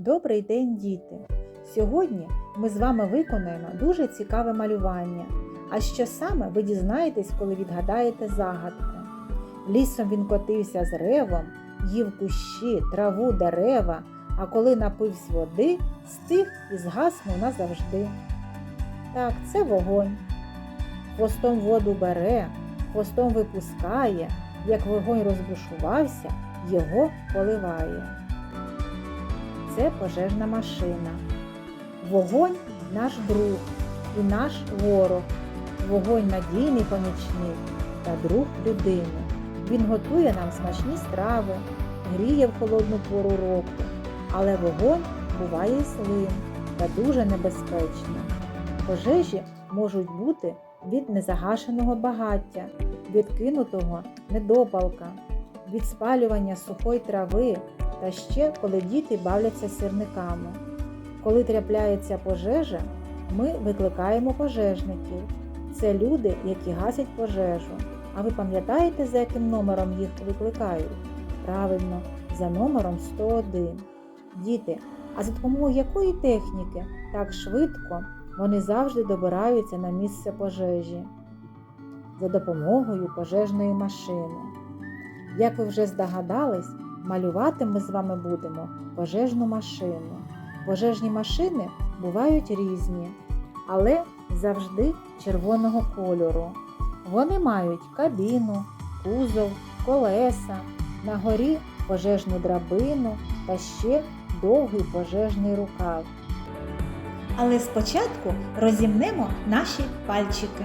Добрий день, діти! Сьогодні ми з вами виконаємо дуже цікаве малювання. А що саме ви дізнаєтесь, коли відгадаєте загадку? Лісом він котився з ревом, їв кущі, траву, дерева, а коли напився води, стих і згаснув назавжди. Так, це вогонь. Хвостом воду бере, хвостом випускає, як вогонь розбушувався, його поливає. Це пожежна машина. Вогонь наш друг і наш ворог. Вогонь надійний помічник та друг людини. Він готує нам смачні страви, гріє в холодну пору року, але вогонь буває і злим та дуже небезпечним. Пожежі можуть бути від незагашеного багаття, від кинутого недопалка, від спалювання сухої трави та ще коли діти бавляться сірниками. Коли трапляється пожежа, ми викликаємо пожежників. Це люди, які гасять пожежу. А ви пам'ятаєте, за яким номером їх викликають? Правильно, за номером 101. Діти, а за допомогою якої техніки так швидко вони завжди добираються на місце пожежі? За допомогою пожежної машини. Як ви вже здогадались, малювати ми з вами будемо пожежну машину. Пожежні машини бувають різні, але завжди червоного кольору. Вони мають кабіну, кузов, колеса, на горі пожежну драбину та ще довгий пожежний рукав. Але спочатку розімнемо наші пальчики.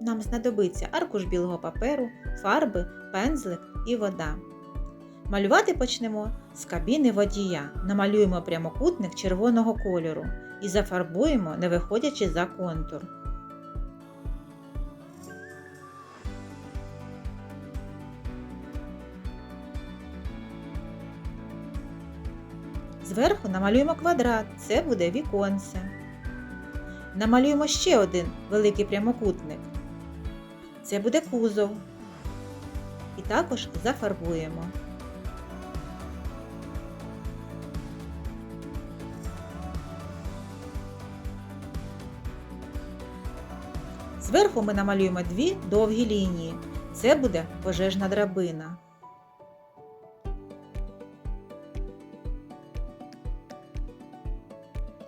Нам знадобиться аркуш білого паперу, фарби, пензлик і вода. Малювати почнемо з кабіни водія. Намалюємо прямокутник червоного кольору і зафарбуємо, не виходячи за контур. Зверху намалюємо квадрат, це буде віконце. Намалюємо ще один великий прямокутник. Це буде кузов. І також зафарбуємо. Зверху ми намалюємо дві довгі лінії. Це буде пожежна драбина.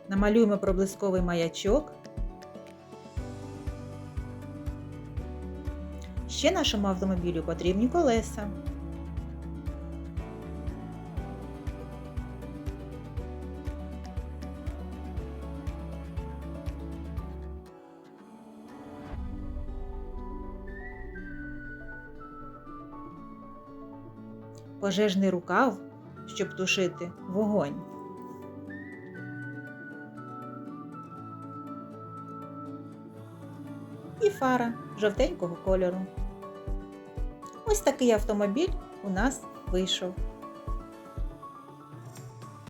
Намалюємо проблисковий маячок. Ще нашому автомобілю потрібні колеса. Пожежний рукав, щоб тушити вогонь. І фара жовтенького кольору. Ось такий автомобіль у нас вийшов.